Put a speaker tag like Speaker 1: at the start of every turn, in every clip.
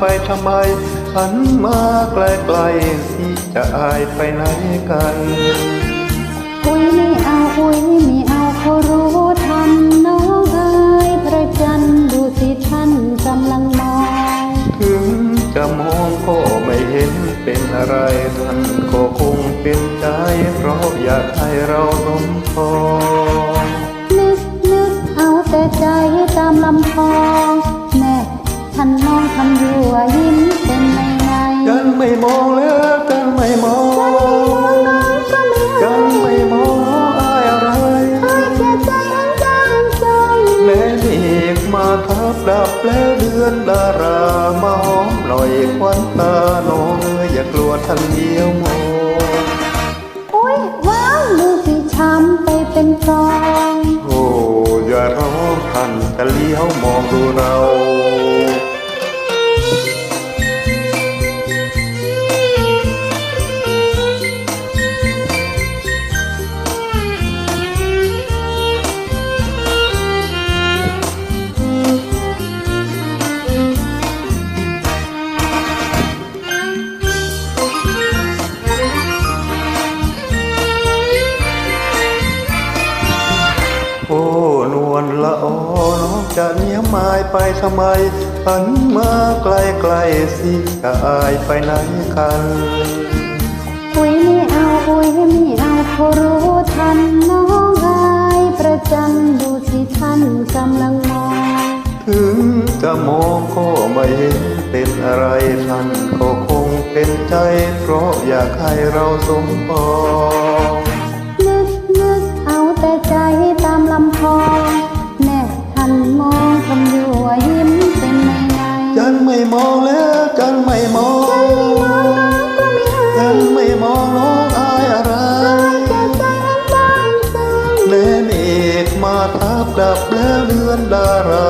Speaker 1: ไปทำไมหันมาไกลๆสิจะอายไปไหนกัน
Speaker 2: อุ้ยไม่เอาอุ้ยไม่เอาเขารู้ทันน้องเอ๋ยพระจันทร์ดูสิท่านกำลังมอง
Speaker 1: ถึงจะมองก็ไม่เห็นเป็นอะไรท่านก็คงเป็นใจเพราะอยากให้เราสมพร
Speaker 2: นึกนึกเอาแต่ใจตามลำคลอ
Speaker 1: ดับแล้วเดือนดารามาหอมหน่อยควันตาน้องเอ้ยอย่ากลัวท่านเดียวมองโอ้
Speaker 2: ยว้าวดูสิช้ำไปเป็นฟอง
Speaker 1: โอ้อย่าร้องท่านจะเลี้ยวมองดูเรา นวลละออน้องจะเนี้ยไม้ไปทำไมหันมาไกลๆสิจะอายไปไหนกัน
Speaker 2: อุ้ยไม่เอาอุ้ยไม่เอาเขารู้ทันน้องเอ๋ยประจันดูสิท่านกำลังมอง
Speaker 1: ถึงจะมองก็ไม่เห็นเป็นอะไรท่านก็คงเป็นใจ เพราะอยากให้เราสมปอง
Speaker 2: นึกนึกเอาแต่ใจ แล้
Speaker 1: วจันไม่มอง
Speaker 2: มองน้องก็ไม่ให้
Speaker 1: จันไม่มองน้องอายอะไร
Speaker 2: แค่ใจอันบางซึ้ง
Speaker 1: เอกมาทับดับแล้วเลือนดารา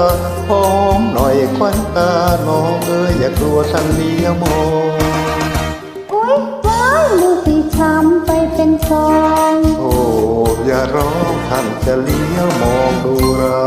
Speaker 1: หอมหน่อยควันตาน้องเอ้ยอย่ากลัวท่านเลี้ยมองโอ้
Speaker 2: ยว้ายดูสิช้ำไปเป็นฟอง
Speaker 1: โอ้อย่าร้องท่านจะเลี้ยวมองดูเรา